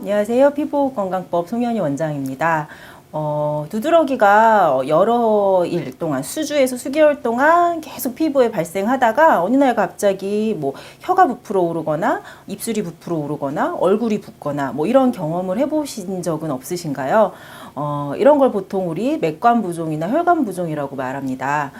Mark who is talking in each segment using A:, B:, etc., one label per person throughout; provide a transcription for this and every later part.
A: 안녕하세요. 피부건강법 송현희 원장입니다. 어, 두드러기가 여러 일 동안, 수주에서 수개월 동안 계속 피부에 발생하다가 어느 날 갑자기 뭐 혀가 부풀어 오르거나 입술이 부풀어 오르거나 얼굴이 붓거나 뭐 이런 경험을 해보신 적은 없으신가요? 어, 이런 걸 보통 우리 맥관 부종이나 혈관 부종이라고 말합니다.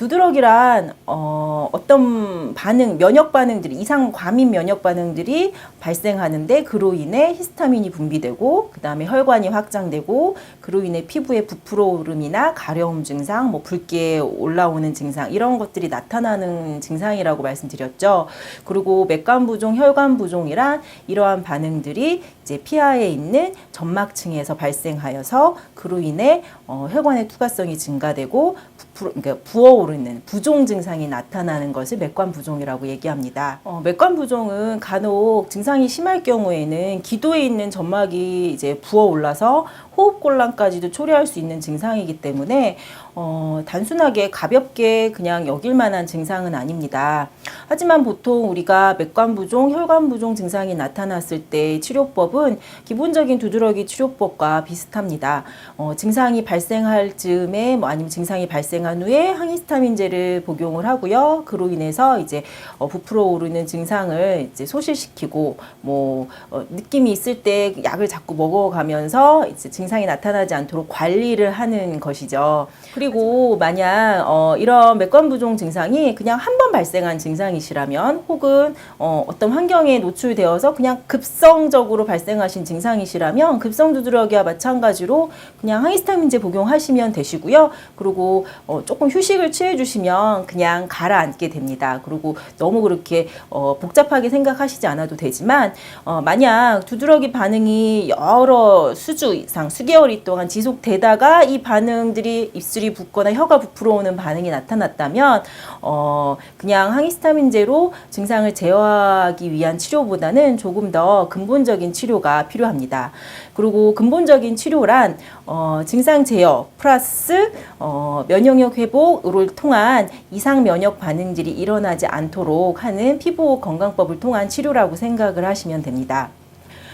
A: 두드러기란 어, 어떤 반응, 면역 반응들이 이상 과민 면역 반응들이 발생하는데 그로 인해 히스타민이 분비되고 그 다음에 혈관이 확장되고 그로 인해 피부에 부풀어 오름이나 가려움 증상, 뭐 붉게 올라오는 증상 이런 것들이 나타나는 증상이라고 말씀드렸죠. 그리고 맥관 부종, 혈관 부종이란 이러한 반응들이 이제 피하에 있는 점막층에서 발생하여서 그로 인해 어, 혈관의 투과성이 증가되고 부풀어, 그러니까 부어오르 는 부종 증상이 나타나는 것을 맥관 부종이라고 얘기합니다. 어, 맥관 부종은 간혹 증상이 심할 경우에는 기도에 있는 점막이 이제 부어 올라서 호흡곤란까지도 초래할 수 있는 증상이기 때문에 어, 단순하게 가볍게 그냥 여길 만한 증상은 아닙니다. 하지만 보통 우리가 맥관 부종, 혈관 부종 증상이 나타났을 때 치료법은 기본적인 두드러기 치료법과 비슷합니다. 어, 증상이 발생할 즈음에 뭐 아니면 증상이 발생한 후에 항히스타민 제를 복용을 하고요. 그로 인해서 이제 어, 부풀어 오르는 증상을 이제 소실시키고 뭐 어, 느낌이 있을 때 약을 자꾸 먹어가면서 이제 증상이 나타나지 않도록 관리를 하는 것이죠. 그리고 만약 어, 이런 맥관부종 증상이 그냥 한 번 발생한 증상이시라면 혹은 어, 어떤 환경에 노출되어서 그냥 급성적으로 발생하신 증상이시라면 급성 두드러기와 마찬가지로 그냥 항히스타민제 복용하시면 되시고요. 그리고 어, 조금 휴식을 취해 주시면 그냥 가라앉게 됩니다. 그리고 너무 그렇게 어, 복잡하게 생각하시지 않아도 되지만 어, 만약 두드러기 반응이 여러 수주 이상 수개월 동안 지속되다가 이 반응들이 입술이 붓거나 혀가 부풀어 오는 반응이 나타났다면 어, 그냥 항히스타민제로 증상을 제어하기 위한 치료보다는 조금 더 근본적인 치료가 필요합니다. 그리고 근본적인 치료란 어, 증상 제어 플러스 어, 면역력 회복을 통한 이상 면역 반응들이 일어나지 않도록 하는 피부 건강법을 통한 치료라고 생각을 하시면 됩니다.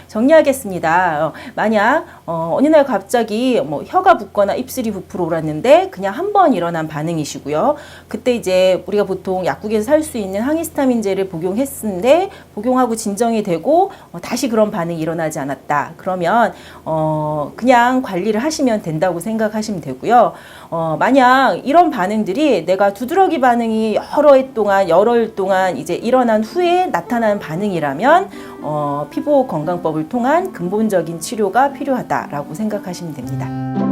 A: 정리하겠습니다. 어, 만약 어, 어느 날 갑자기 뭐 혀가 붓거나 입술이 부풀어 오랐는데 그냥 한 번 일어난 반응이시고요. 그때 이제 우리가 보통 약국에서 살 수 있는 항히스타민제를 복용했는데 복용하고 진정이 되고 어, 다시 그런 반응이 일어나지 않았다. 그러면 어, 그냥 관리를 하시면 된다고 생각하시면 되고요. 어, 만약 이런 반응들이 내가 두드러기 반응이 여러 해 동안 여러 일 동안 이제 일어난 후에 나타나는 반응이라면 어, 피부 건강법을 통한 근본적인 치료가 필요하다라고 생각하시면 됩니다.